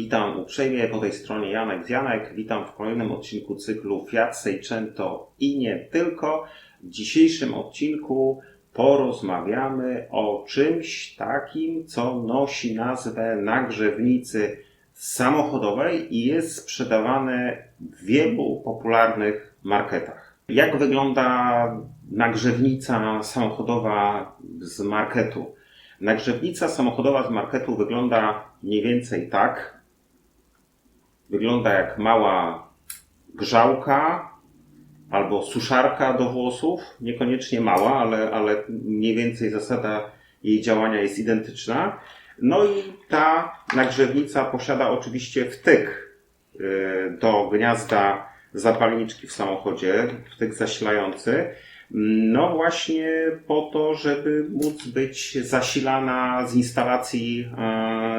Witam uprzejmie po tej stronie Janek Janek. Witam w kolejnym odcinku cyklu Fiat Seicento i nie tylko. W dzisiejszym odcinku porozmawiamy o czymś takim, co nosi nazwę nagrzewnicy samochodowej i jest sprzedawane w wielu popularnych marketach. Jak wygląda nagrzewnica samochodowa z marketu? Nagrzewnica samochodowa z marketu wygląda mniej więcej tak. Wygląda jak mała grzałka albo suszarka do włosów. Niekoniecznie mała, ale, ale mniej więcej zasada jej działania jest identyczna. No i ta nagrzewnica posiada oczywiście wtyk y, do gniazda zapalniczki w samochodzie, wtyk zasilający. No właśnie po to, żeby móc być zasilana z instalacji e,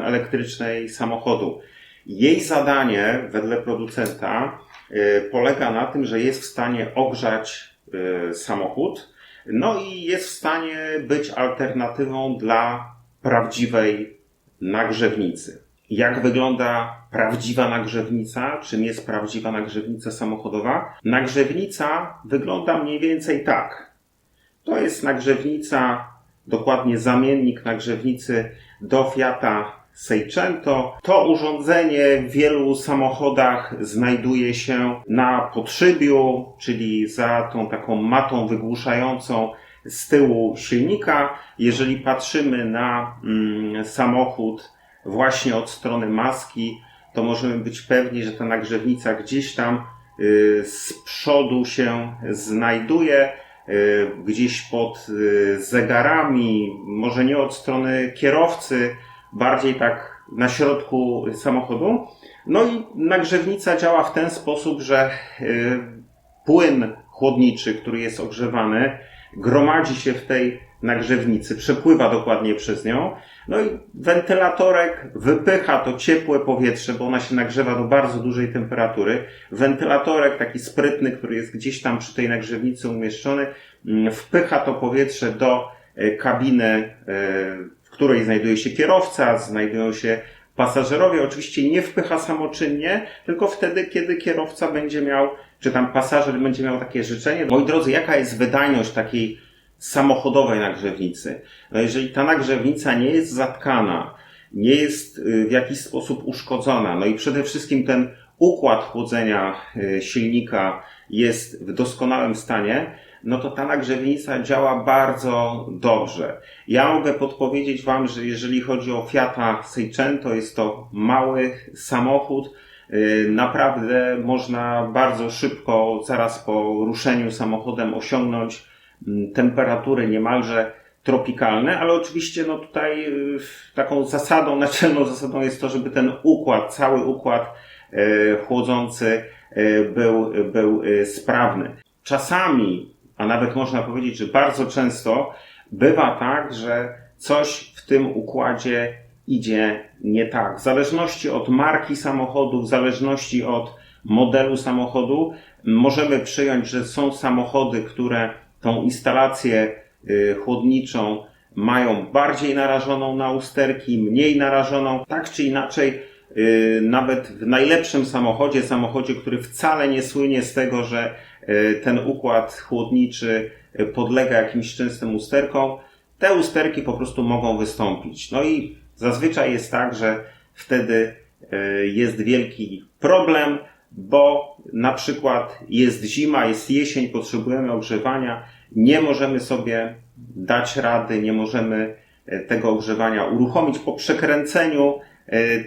elektrycznej samochodu. Jej zadanie wedle producenta e, polega na tym, że jest w stanie ogrzać e, samochód, no i jest w stanie być alternatywą dla prawdziwej nagrzewnicy. Jak wygląda prawdziwa nagrzewnica? Czym jest prawdziwa nagrzewnica samochodowa? Nagrzewnica wygląda mniej więcej tak. To jest nagrzewnica, dokładnie zamiennik nagrzewnicy do Fiata Seicento. To urządzenie w wielu samochodach znajduje się na podszybiu, czyli za tą taką matą wygłuszającą z tyłu silnika. Jeżeli patrzymy na mm, samochód właśnie od strony maski, to możemy być pewni, że ta nagrzewnica gdzieś tam y, z przodu się znajduje, y, gdzieś pod y, zegarami, może nie od strony kierowcy, bardziej tak na środku samochodu. No i nagrzewnica działa w ten sposób, że płyn chłodniczy, który jest ogrzewany, gromadzi się w tej nagrzewnicy, przepływa dokładnie przez nią. No i wentylatorek wypycha to ciepłe powietrze, bo ona się nagrzewa do bardzo dużej temperatury. Wentylatorek, taki sprytny, który jest gdzieś tam przy tej nagrzewnicy umieszczony, mm, wpycha to powietrze do e, kabiny, w której znajduje się kierowca, znajdują się pasażerowie. Oczywiście nie wpycha samoczynnie, tylko wtedy, kiedy kierowca będzie miał, czy tam pasażer będzie miał takie życzenie. Moi drodzy, jaka jest wydajność takiej samochodowej nagrzewnicy. No jeżeli ta nagrzewnica nie jest zatkana, nie jest y, w jakiś sposób uszkodzona, no i przede wszystkim ten układ chłodzenia y, silnika jest w doskonałym stanie, no to ta nagrzewnica działa bardzo dobrze. Ja mogę podpowiedzieć Wam, że jeżeli chodzi o Fiata Seicento, jest to mały samochód, y, Naprawdę można bardzo szybko, zaraz po ruszeniu samochodem, osiągnąć Mm, temperatury niemalże tropikalne, ale oczywiście no tutaj y, taką zasadą, naczelną zasadą jest to, żeby ten układ, cały układ y, chłodzący był, był sprawny. Czasami, a nawet można powiedzieć, że bardzo często bywa tak, że coś w tym układzie idzie nie tak. W zależności od marki samochodu, w zależności od modelu samochodu, możemy przyjąć, że są samochody, które tą instalację y, chłodniczą mają bardziej narażoną na usterki, mniej narażoną. Tak czy inaczej, nawet w najlepszym samochodzie, samochodzie, który wcale nie słynie z tego, że y, ten układ chłodniczy podlega jakimś częstym usterkom, te usterki po prostu mogą wystąpić. No i zazwyczaj jest tak, że wtedy jest wielki problem, bo na przykład jest zima, jest jesień, potrzebujemy ogrzewania, nie możemy sobie dać rady, nie możemy tego ogrzewania uruchomić po przekręceniu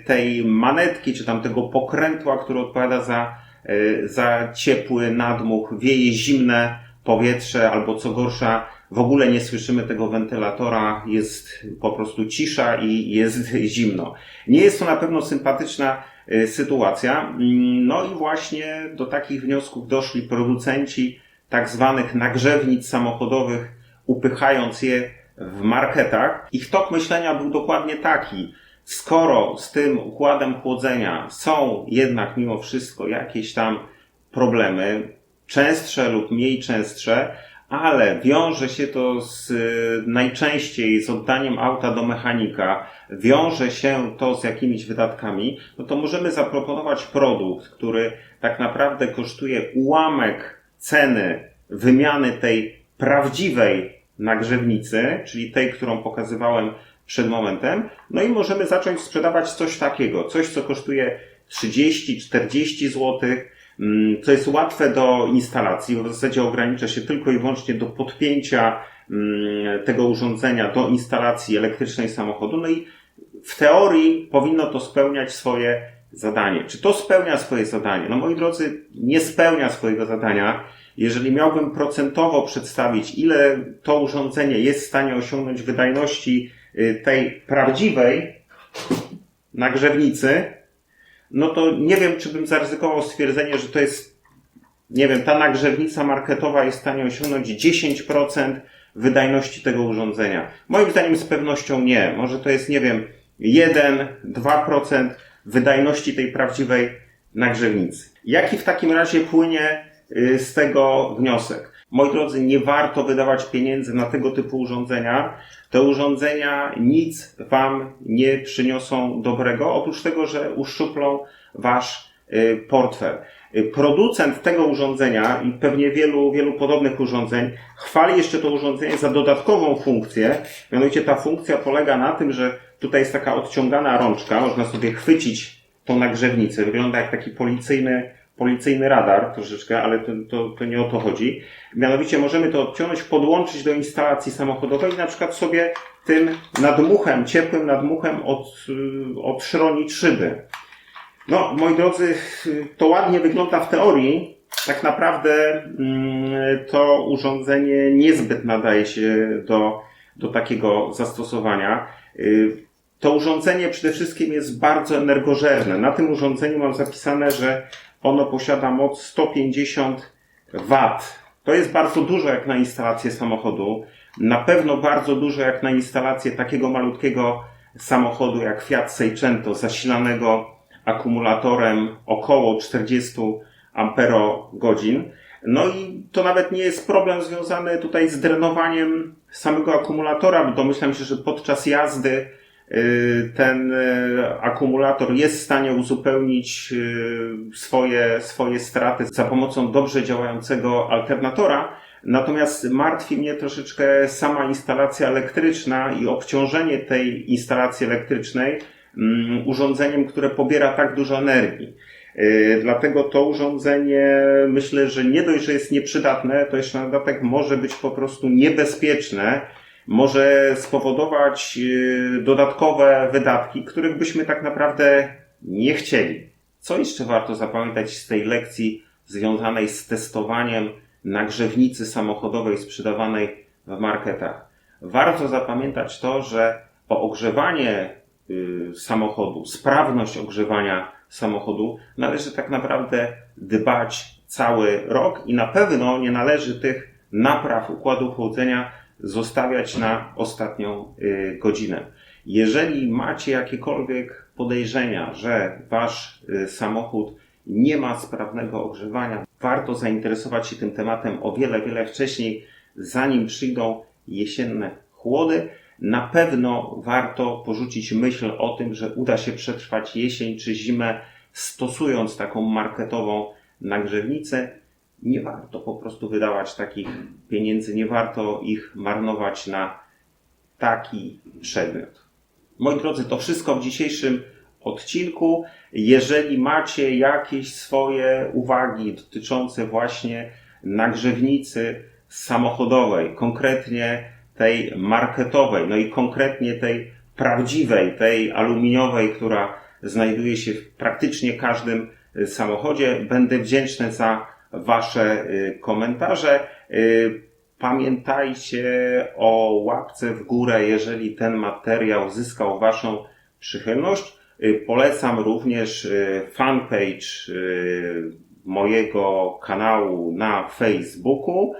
tej manetki, czy tam tego pokrętła, który odpowiada za, e, za ciepły nadmuch, wieje zimne powietrze, albo co gorsza, w ogóle nie słyszymy tego wentylatora, jest po prostu cisza i jest zimno. Nie jest to na pewno sympatyczna sytuacja. Mm, no i właśnie do takich wniosków doszli producenci tak zwanych nagrzewnic samochodowych, upychając je w marketach. Ich tok myślenia był dokładnie taki. Skoro z tym układem chłodzenia są jednak mimo wszystko jakieś tam problemy, częstsze lub mniej częstsze, ale wiąże się to z, najczęściej z oddaniem auta do mechanika, wiąże się to z jakimiś wydatkami, no to możemy zaproponować produkt, który tak naprawdę kosztuje ułamek ceny wymiany tej prawdziwej nagrzewnicy, czyli tej, którą pokazywałem przed momentem, no i możemy zacząć sprzedawać coś takiego, coś co kosztuje 30-40 zł, mm, co jest łatwe do instalacji, bo w zasadzie ogranicza się tylko i wyłącznie do podpięcia mm, tego urządzenia do instalacji elektrycznej samochodu, no i w teorii powinno to spełniać swoje zadanie. Czy to spełnia swoje zadanie? No moi drodzy, nie spełnia swojego zadania. Jeżeli miałbym procentowo przedstawić, ile to urządzenie jest w stanie osiągnąć wydajności tej prawdziwej nagrzewnicy, no to nie wiem, czy bym zaryzykował stwierdzenie, że to jest, nie wiem, ta nagrzewnica marketowa jest w stanie osiągnąć 10% wydajności tego urządzenia. Moim zdaniem z pewnością nie. Może to jest, nie wiem, 1-2% wydajności tej prawdziwej nagrzewnicy. Jaki w takim razie płynie y, z tego wniosek? Moi drodzy, nie warto wydawać pieniędzy na tego typu urządzenia. Te urządzenia nic Wam nie przyniosą dobrego, oprócz tego, że uszczuplą Wasz y, portfel. Y, Producent tego urządzenia i pewnie wielu, wielu podobnych urządzeń chwali jeszcze to urządzenie za dodatkową funkcję. Mianowicie ta funkcja polega na tym, że tutaj jest taka odciągana rączka, można sobie chwycić tą nagrzewnicę. Wygląda jak taki policyjny, policyjny radar troszeczkę, ale to, to, to nie o to chodzi. Mianowicie możemy to odciągnąć, podłączyć do instalacji samochodowej i na przykład sobie tym nadmuchem, ciepłym nadmuchem od, y, odszronić szyby. No, moi drodzy, to ładnie wygląda w teorii. Tak naprawdę mm, to urządzenie niezbyt nadaje się do, do takiego zastosowania. Y, To urządzenie przede wszystkim jest bardzo energożerne. Na tym urządzeniu mam zapisane, że ono posiada moc 150 W. To jest bardzo dużo jak na instalację samochodu. Na pewno bardzo dużo jak na instalację takiego malutkiego samochodu jak Fiat Seicento zasilanego akumulatorem około 40 amperogodzin. No i to nawet nie jest problem związany tutaj z drenowaniem samego akumulatora, bo domyślam się, że podczas jazdy ten y, akumulator jest w stanie uzupełnić y, swoje, swoje straty za pomocą dobrze działającego alternatora. Natomiast martwi mnie troszeczkę sama instalacja elektryczna i obciążenie tej instalacji elektrycznej mm, urządzeniem, które pobiera tak dużo energii. Dlatego to urządzenie myślę, że nie dość, że jest nieprzydatne, to jeszcze na dodatek może być po prostu niebezpieczne, może spowodować yy, dodatkowe wydatki, których byśmy tak naprawdę nie chcieli. Co jeszcze warto zapamiętać z tej lekcji związanej z testowaniem nagrzewnicy samochodowej sprzedawanej w marketach? Warto zapamiętać to, że o ogrzewanie y, samochodu, sprawność ogrzewania samochodu należy tak naprawdę dbać cały rok i na pewno nie należy tych napraw układu chłodzenia zostawiać na ostatnią y, godzinę. Jeżeli macie jakiekolwiek podejrzenia, że wasz y, samochód nie ma sprawnego ogrzewania, warto zainteresować się tym tematem o wiele, wiele wcześniej, zanim przyjdą jesienne chłody. Na pewno warto porzucić myśl o tym, że uda się przetrwać jesień czy zimę stosując taką marketową nagrzewnicę. Nie warto po prostu wydawać takich pieniędzy, nie warto ich marnować na taki przedmiot. Moi drodzy, to wszystko w dzisiejszym odcinku. Jeżeli macie jakieś swoje uwagi dotyczące właśnie nagrzewnicy samochodowej, konkretnie tej marketowej, no i konkretnie tej prawdziwej, tej aluminiowej, która znajduje się w praktycznie każdym samochodzie, będę wdzięczny za Wasze y, komentarze. Y, Pamiętajcie o łapce w górę, jeżeli ten materiał zyskał Waszą przychylność. Y, Polecam również fanpage mojego kanału na Facebooku.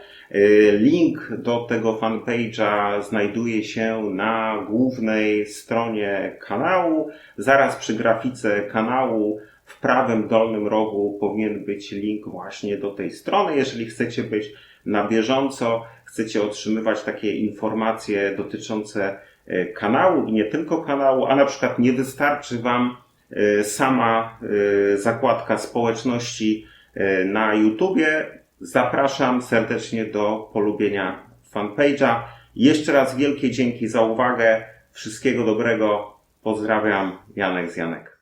Link do tego fanpage'a znajduje się na głównej stronie kanału. Zaraz przy grafice kanału w prawym dolnym rogu powinien być link właśnie do tej strony. Jeżeli chcecie być na bieżąco, chcecie otrzymywać takie informacje dotyczące e, kanału i nie tylko kanału, a na przykład nie wystarczy Wam e, sama e, zakładka społeczności na YouTubie, zapraszam serdecznie do polubienia fanpage'a. Jeszcze raz wielkie dzięki za uwagę. Wszystkiego dobrego. Pozdrawiam. Janek z Janek.